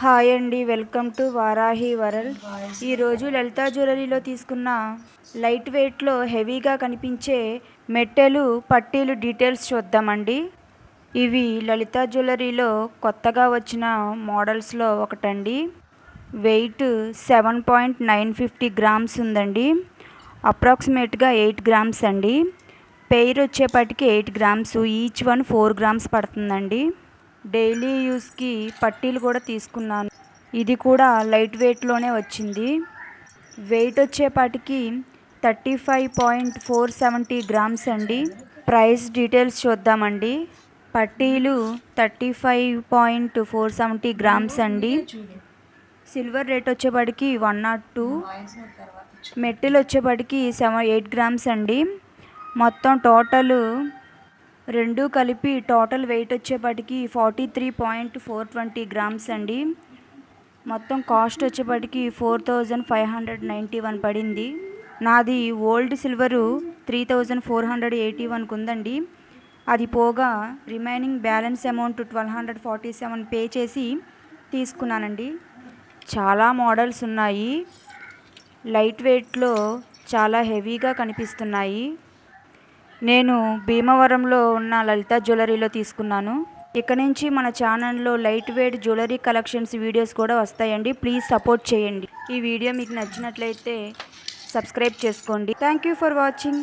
Hi అండి welcome to Varahi వరల్ ఈరోజు లలితా జ్యువెలరీలో తీసుకున్న లైట్ వెయిట్లో హెవీగా కనిపించే మెట్టెలు పట్టీలు డీటెయిల్స్ చూద్దామండి. ఇవి లలితా జ్యువెలరీలో కొత్తగా వచ్చిన మోడల్స్లో ఒకటండి. Weight seven point nine fifty grams ఉందండి. అప్రాక్సిమేట్గా ఎయిట్ గ్రామ్స్ అండి. పెయిర్ వచ్చేపాటికి eight grams each one four grams పడుతుందండి. డైలీ యూస్కి పట్టీలు కూడా తీసుకున్నాను. ఇది కూడా లైట్ వెయిట్లోనే వచ్చింది. వెయిట్ వచ్చేపాటికి thirty five point four seventy grams అండి. ప్రైస్ డీటెయిల్స్ చూద్దామండి. పట్టీలు thirty five point four seventy grams అండి. సిల్వర్ రేట్ వచ్చేపాటికి వన్ నాట్ టూ. మెట్టెలు వచ్చేపాటికి సెవెన్ ఎయిట్ గ్రామ్స్ అండి. మొత్తం టోటల్ రెండు కలిపి టోటల్ వెయిట్ వచ్చేపాటికి forty three point four twenty grams అండి. మొత్తం కాస్ట్ వచ్చేపాటికి four thousand five hundred ninety one పడింది. నాది old silver three thousand four hundred eighty వన్కి ఉందండి అది పోగా remaining balance amount twelve hundred forty seven pay చేసి తీసుకున్నానండి. చాలా మోడల్స్ ఉన్నాయి. లైట్ వెయిట్లో చాలా హెవీగా కనిపిస్తున్నాయి. నేను భీమవరంలో ఉన్న లలిత జ్యువెలరీలో తీసుకున్నాను. ఇక నుంచి మన ఛానల్లో light weight jewellery collections videos కూడా వస్తాయండి. ప్లీజ్ సపోర్ట్ చేయండి. ఈ వీడియో మీకు నచ్చినట్లయితే సబ్స్క్రైబ్ చేసుకోండి. Thank you for watching.